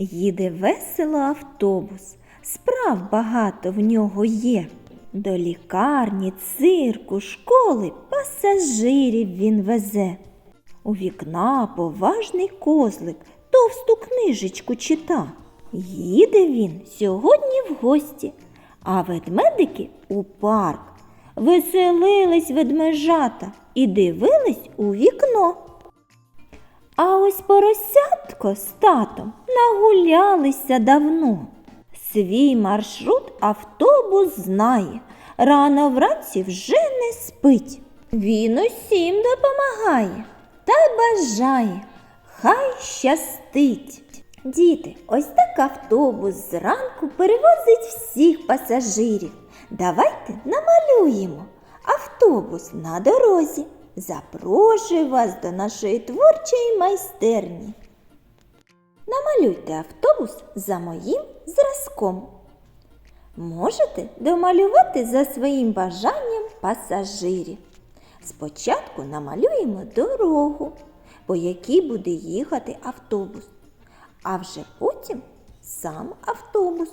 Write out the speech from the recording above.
Їде весело автобус, справ багато в нього є. До лікарні, цирку, школи пасажирів він везе. У вікна поважний козлик товсту книжечку чита. Їде він сьогодні в гості, а ведмедики у парк. Веселились ведмежата і дивились у вікно. А ось поросятко з татом нагулялися давно. Свій маршрут автобус знає, рано вранці вже не спить. Він усім допомагає та бажає, хай щастить. Діти, ось так автобус зранку перевозить всіх пасажирів. Давайте намалюємо автобус на дорозі. Запрошую вас до нашої творчої майстерні. Намалюйте автобус за моїм зразком. Можете домалювати за своїм бажанням пасажирів. Спочатку намалюємо дорогу, по якій буде їхати автобус, а вже потім сам автобус.